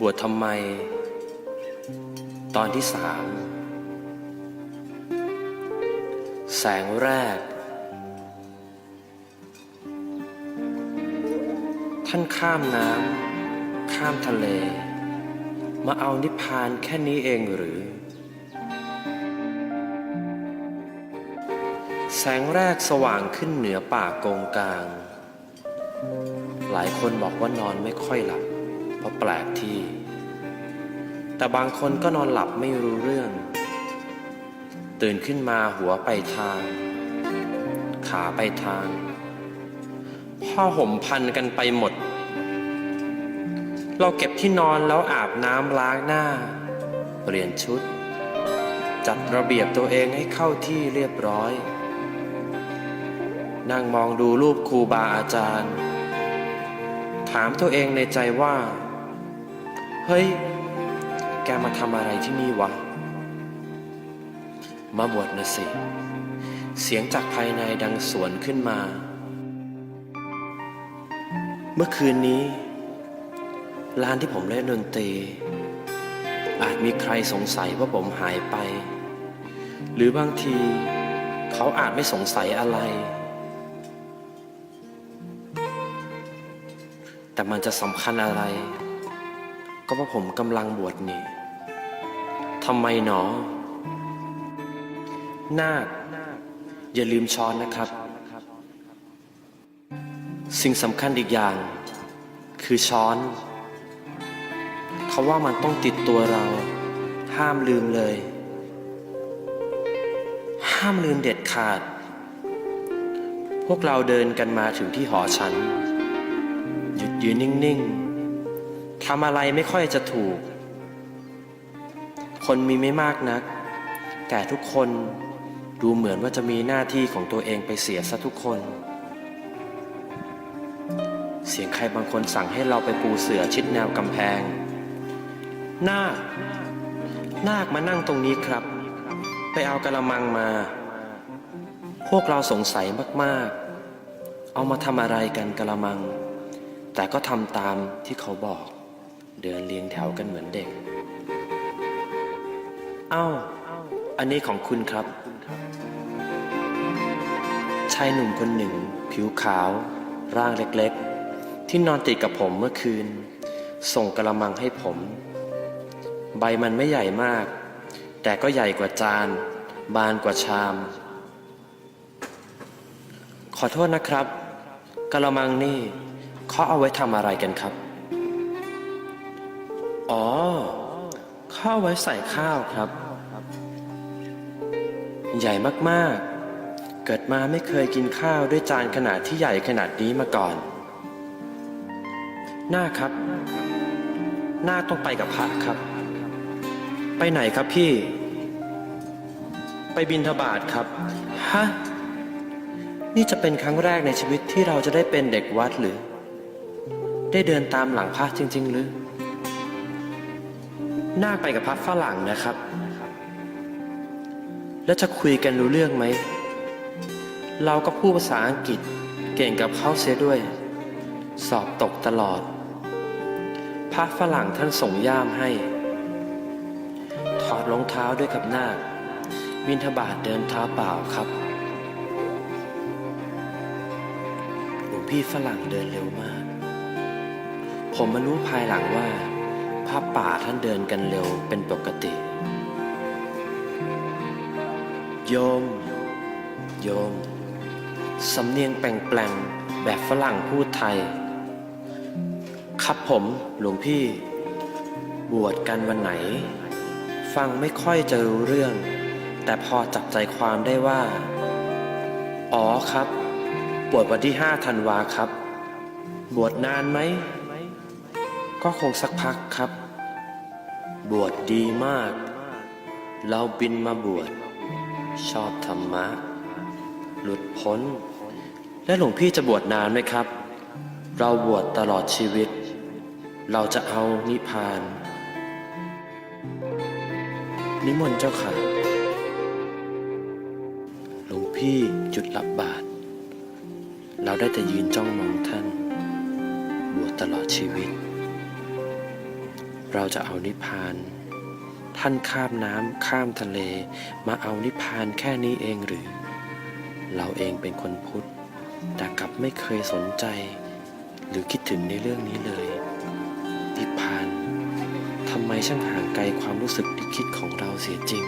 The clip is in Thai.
บวชทำไม ตอนที่สาม แสงแรก ท่านข้ามน้ำ ข้ามทะเล มาเอานิพพานแค่นี้เองหรือ แสงแรกสว่างขึ้นเหนือป่ากงกลาง หลายคนบอกว่านอนไม่ค่อยหลับ เพราะแปลกที่ แต่บางคนก็นอนหลับไม่รู้เรื่อง ตื่นขึ้นมาหัวไปทาง ขาไปทางผ้าห่มพันกันไปหมด เราเก็บที่นอนแล้วอาบน้ำล้างหน้า เปลี่ยนชุด จัดระเบียบตัวเองให้เข้าที่เรียบร้อยนั่งมองดูรูปครูบาอาจารย์ ถามตัวเองในใจว่า เฮ้ย แกมาทำอะไรที่นี่วะ มาบวชนะสิ เสียงจากภายในดังสวนขึ้นมา เมื่อคืนนี้ ร้านที่ผมเล่นดนตรี อาจมีใครสงสัยว่าผมหายไป หรือบางทีเขาอาจไม่สงสัยอะไร แต่มันจะสำคัญอะไร ก็เพราะผมกำลังบวชนี่ทำไมหนอ นาคอย่าลืมช้อนนะครับ สิ่งสำคัญอีกอย่าง คือช้อน เขาว่ามันต้องติดตัวเรา ห้ามลืมเลย ห้ามลืมเด็ดขาด พวกเราเดินกันมาถึงที่หอฉัน หยุดยืนนิ่ง ๆ ทำอะไรไม่ค่อยจะถูก คนมีไม่มากนัก แต่ทุกคนดูเหมือนว่าจะมีหน้าที่ของตัวเองไปเสียซะทุกคน เสียงใครบางคนสั่งให้เราไปปูเสือชิดแนวกำแพง นาค นาคมานั่งตรงนี้ครับ ไปเอากระมังมา พวกเราสงสัยมากๆ เอามาทำอะไรกันกระมัง แต่ก็ทำตามที่เขาบอก เดินเรียงแถวกันเหมือนเด็ก เอ้า อันนี้ของคุณครับ ชายหนุ่มคนหนึ่ง ผิวขาว ร่างเล็กๆ ที่นอนติดกับผมเมื่อคืน ส่งกระมังให้ผม ใบมันไม่ใหญ่มาก แต่ก็ใหญ่กว่าจาน บานกว่าชาม ขอโทษนะครับกระมังนี่เขาเอาไว้ทำอะไรกันครับ อ๋อเข้าไว้ใส่ข้าวครับ ใหญ่มากๆ เกิดมาไม่เคยกินข้าวด้วยจานขนาดที่ใหญ่ขนาดนี้มาก่อน หน้าครับ หน้าต้องไปกับพระครับ ไปไหนครับพี่ ไปบินทบาทครับ ฮะ นี่จะเป็นครั้งแรกในชีวิตที่เราจะได้เป็นเด็กวัดหรือ ได้เดินตามหลังพระจริง ๆ หรือ น่าไปกับพระฝรั่งนะครับ แล้วจะคุยกันรู้เรื่องไหม เราก็พูดภาษาอังกฤษเก่งกับเขาเสียด้วย สอบตกตลอดพระฝรั่งท่านส่งย่ามให้ ถอดรองเท้าด้วยกับนาคบินทบาทเดินเท้าเปล่าครับหลวงพี่ฝรั่งเดินเร็วมาก ผมมารู้ภายหลังว่า พระป่าท่านเดินกันเร็วเป็นปกติ โยม โยม สำเนียงแปลงๆแบบฝรั่งพูดไทย ครับผมหลวงพี่ บวชกันวันไหน ฟังไม่ค่อยจะรู้เรื่อง แต่พอจับใจความได้ว่า อ๋อครับ บวชวันที่ห้าธันวาครับ บวชนานไหม ก็คงสักพักครับ บวชดีมาก เราบินมาบวช ชอบธรรมะ หลุดพ้น และหลวงพี่จะบวชนานไหมครับ เราบวชตลอดชีวิต เราจะเอานิพพาน นิมนต์เจ้าค่ะ หลวงพี่จุดรับบาตรเราได้แต่ยืนจ้องมองท่าน บวชตลอดชีวิต เราจะเอานิพพาน ท่านข้ามน้ำข้ามทะเล มาเอานิพพานแค่นี้เองหรือ เราเองเป็นคนพุทธ แต่กลับไม่เคยสนใจ หรือคิดถึงในเรื่องนี้เลย นิพพานทำไมช่างห่างไกลความรู้สึกที่คิดของเราเสียจริง